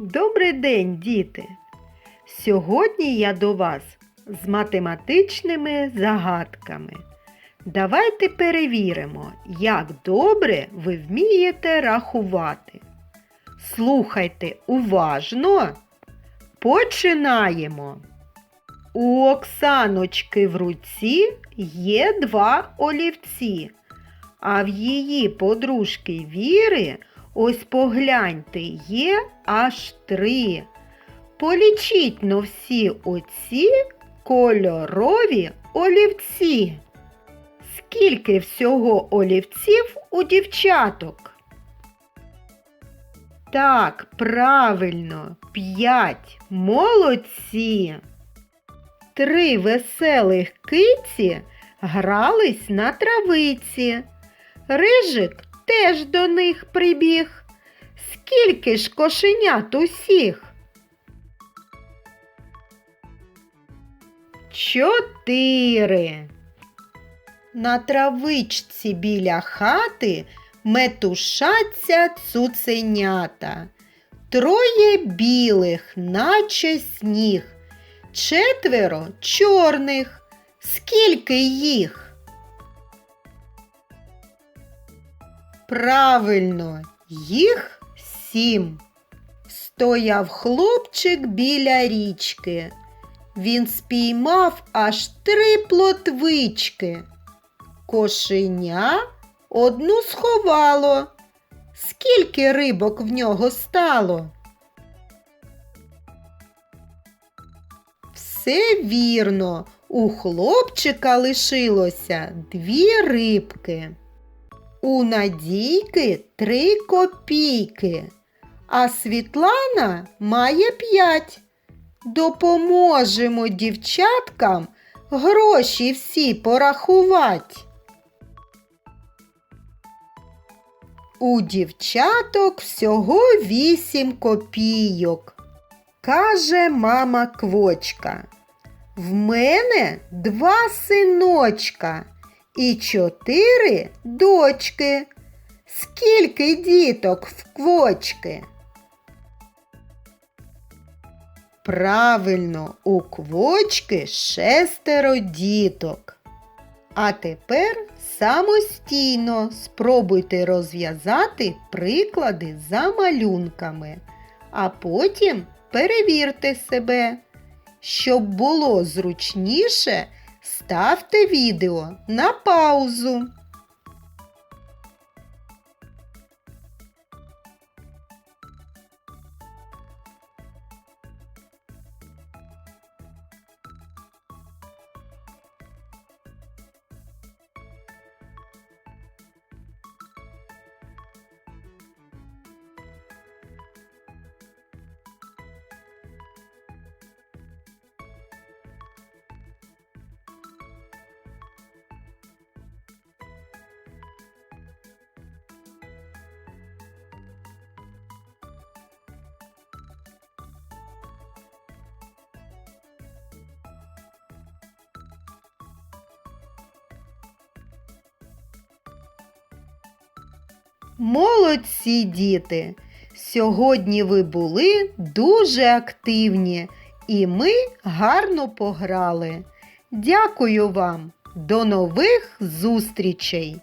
Добрий день, діти! Сьогодні я до вас з математичними загадками. Давайте перевіримо, як добре ви вмієте рахувати. Слухайте уважно. Починаємо. У Оксаночки в руці є два олівці, а в її подружки Віри, ось погляньте, є аж три. Полічіть но всі оці кольорові олівці. Скільки всього олівців у дівчаток? Так, правильно, п'ять. Молодці. Три веселих киці грались на травиці. Рижик теж до них прибіг. Скільки ж кошенят усіх? Чотири. На травичці біля хати метушаться цуценята. Троє білих, наче сніг, четверо чорних. Скільки їх? Правильно, їх сім. Стояв хлопчик біля річки. Він спіймав аж три плотвички. Кошеня одну сховало. Скільки рибок в нього стало? Все вірно, у хлопчика лишилося дві рибки. У Надійки три копійки, а Світлана має п'ять. Допоможемо дівчаткам гроші всі порахувати. У дівчаток всього вісім копійок. Каже мама квочка. В мене два синочка і чотири дочки. Скільки діток в квочки? Правильно, у квочки шестеро діток. А тепер самостійно спробуйте розв'язати приклади за малюнками, а потім перевірте себе. Щоб було зручніше, ставте відео на паузу. Молодці діти! Сьогодні ви були дуже активні і ми гарно пограли. Дякую вам! До нових зустрічей!